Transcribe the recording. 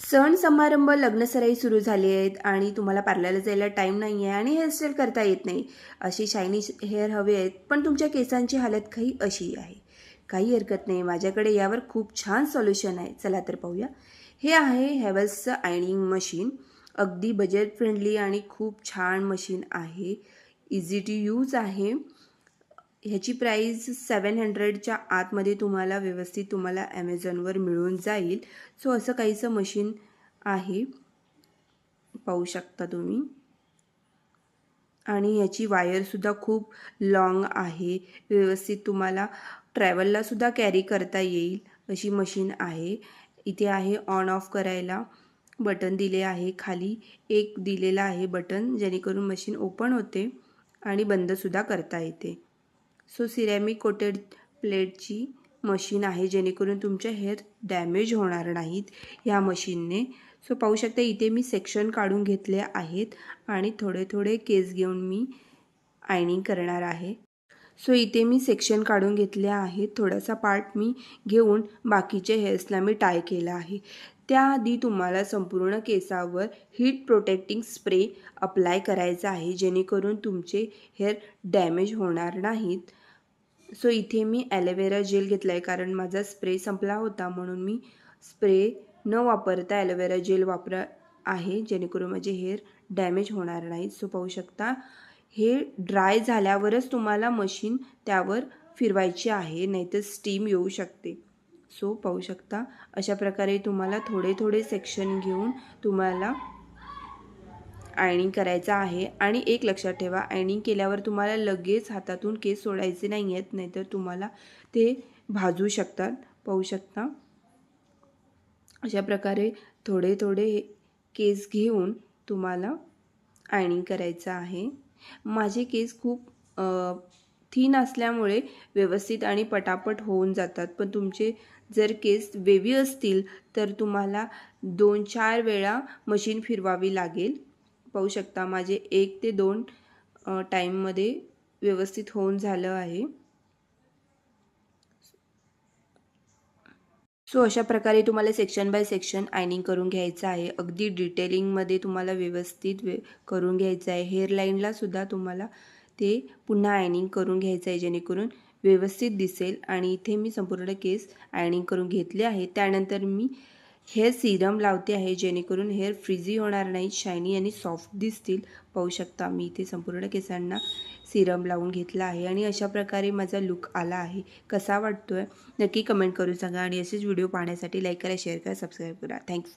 सण समारंभ लग्नसराई सुरू झाली आहेत आणि तुम्हाला पार्लरला जायला टाईम नाही आहे आणि हेअरस्टाईल करता येत नाही. अशी शायनी हेअर हवे आहेत पण तुमच्या केसांची हालत काही अशी आहे. काही हरकत नाही माझ्याकडे यावर खूप छान सोल्युशन आहे. चला तर पाहूया. हे आहे हॅवेल्सचं आयनिंग मशीन अगदी बजेट फ्रेंडली आणि खूप छान मशीन आहे. इझी टू यूज आहे. ह्याची प्राईस सेवन हंड्रेडच्या आतमध्ये तुम्हाला व्यवस्थित तुम्हाला ॲमेझॉनवर मिळून जाईल. सो असं काहीचं मशीन आहे. पाहू शकता तुम्ही. आणि ह्याची वायरसुद्धा खूप लाँग आहे. व्यवस्थित तुम्हाला ट्रॅव्हललासुद्धा कॅरी करता येईल अशी मशीन आहे. इथे आहे ऑन ऑफ करायला बटन दिले आहे. खाली एक दिलेला आहे बटन जेणेकरून मशीन ओपन होते आणि बंदसुद्धा करता येते. सो सिरॅमिक कोटेड प्लेटची मशीन आहे जेणेकरून तुमच्या हेअर डॅमेज होणार नाहीत ह्या मशीनने. सो पाहू शकता इथे मी सेक्शन काढून घेतले आहेत आणि थोडे थोडे केस घेऊन मी आयनिंग करणार आहे. सो इथे मी सेक्शन काढून घेतले आहेत थोडासा पार्ट मी घेऊन बाकीचे हेअर्सला मी टाय केला आहे. त्याआधी तुम्हाला संपूर्ण केसावर हीट प्रोटेक्टिंग स्प्रे अप्लाय करायचा आहे जेणेकरून तुमचे हेअर डॅमेज होणार नाहीत. सो इथे मी ॲलोवेरा जेल घेतला आहे कारण माझा स्प्रे संपला होता म्हणून मी स्प्रे न वापरता ॲलोवेरा जेल वापरा आहे जेणेकरून माझे हेअर डॅमेज होणार नाहीत. सो पाहू शकता हे ड्राय झाल्यावरच तुम्हाला मशीन त्यावर फिरवायची आहे नाहीतर स्टीम येऊ शकते. सो पाहू शकता अशा प्रकारे तुम्हाला थोडे थोडे सेक्शन घेऊन तुम्हाला आयनिंग करायचं आहे. आणि एक लक्षात ठेवा आयनिंग केल्यावर तुम्हाला लगेच हातातून केस सोडायचे नाही आहेत नाहीतर तुम्हाला ते भाजू शकतात. पाहू शकता. अशा प्रकारे थोडे थोडे केस घेऊन तुम्हाला आयनिंग करायचं आहे. माझे केस खूप थीन असल्यामुळे व्यवस्थित आणि पटापट होऊन जातात. पण तुमचे जर केस वेवी असतील तर तुम्हाला दोन चार वेळा मशीन फिरवावी लागेल. पाहू शकता माझे एक ते दोन टाईममध्ये व्यवस्थित होऊन झालं आहे. सो अशा प्रकारे तुम्हाला सेक्शन बाय सेक्शन आयनिंग करून घ्यायचं आहे. अगदी डिटेलिंगमध्ये तुम्हाला व्यवस्थित वे करून घ्यायचं आहे. हेअरलाईनला सुद्धा तुम्हाला ते पुन्हा आयनिंग करून घ्यायचं आहे जेणेकरून व्यवस्थित दिसेल. आणि इथे मी संपूर्ण केस आयनिंग करून घेतले आहे. त्यानंतर मी हेअर सिरम लावते आहे जेणेकरून हेअर फ्रिझी होणार नाही शायनी आणि सॉफ्ट दिसतील. पाहू शकता मी इथे संपूर्ण केसांना सिरम लावून घेतला आहे आणि अशा प्रकारे माझा लुक आला आहे. कसा वाटतो आहे नक्की कमेंट करून सांगा आणि असेच व्हिडिओ पाहण्यासाठी लाईक करा शेअर करा सबस्क्राईब करा. थँक्यू